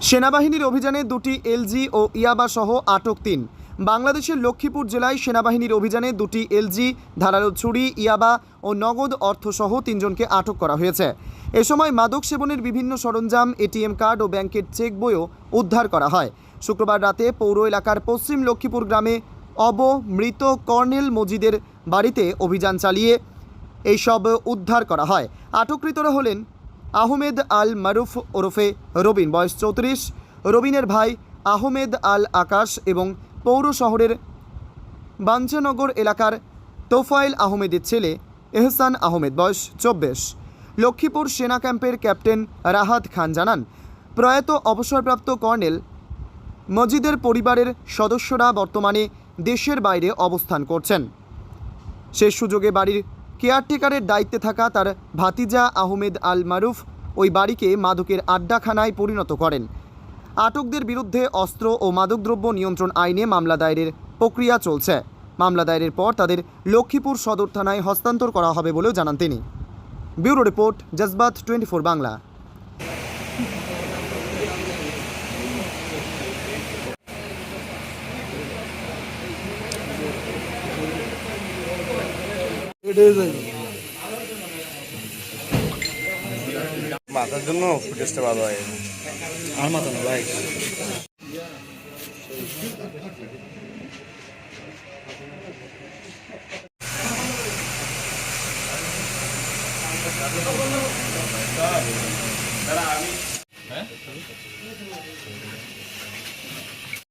সেনাবাহিনীর অভিযানে দুটি এলজি ও ইয়াবা সহ আটক তিন। বাংলাদেশের লক্ষ্মীপুর জেলায় সেনাবাহিনীর অভিযানে দুটি এলজি, ধারালো ছুরি, ইয়াবা ও নগদ অর্থসহ তিনজনকে আটক করা হয়েছে। এ সময় মাদক সেবনের বিভিন্ন সরঞ্জাম, এটিএম কার্ড ও ব্যাংকের চেক বইও উদ্ধার করা হয়। শুক্রবার রাতে পৌর এলাকার পশ্চিম লক্ষ্মীপুর গ্রামে অব মৃত কর্নেল মজিদের বাড়িতে অভিযান চালিয়ে এইসব উদ্ধার করা হয়। আটককৃতরা হলেন আহমেদ আল মারুফ ওরফে রবিন, বয়স চৌত্রিশ। রবিনের ভাই আহমেদ আল আকাশ এবং পৌর শহরের বাঞ্চানগর এলাকার তোফাইল আহমেদের ছেলে এহসান আহমেদ, বয়স চব্বিশ। লক্ষ্মীপুর সেনা ক্যাম্পের ক্যাপ্টেন রাহাত খান জানান, প্রয়াত অবসরপ্রাপ্ত কর্নেল মজিদের পরিবারের সদস্যরা বর্তমানে দেশের বাইরে অবস্থান করছেন। শেষ সুযোগে বাড়ির কেয়ারটেকারের দায়িত্বে থাকা তার ভাতিজা আহমেদ আল মারুফ ওই বাড়িকে মাদকের আড্ডাখানায় পরিণত করেন। আটকদের বিরুদ্ধে অস্ত্র ও মাদকদ্রব্য নিয়ন্ত্রণ আইনে মামলা দায়েরের প্রক্রিয়া চলছে। মামলা দায়েরের পর তাদের লক্ষ্মীপুর সদর থানায় হস্তান্তর করা হবে বলেও জানান তিনি। Bureau report, Jazbaat twenty Bangla. মাথার জন্য ফুটেজটা ভালো হয়। আর মাথা না ভাই আমি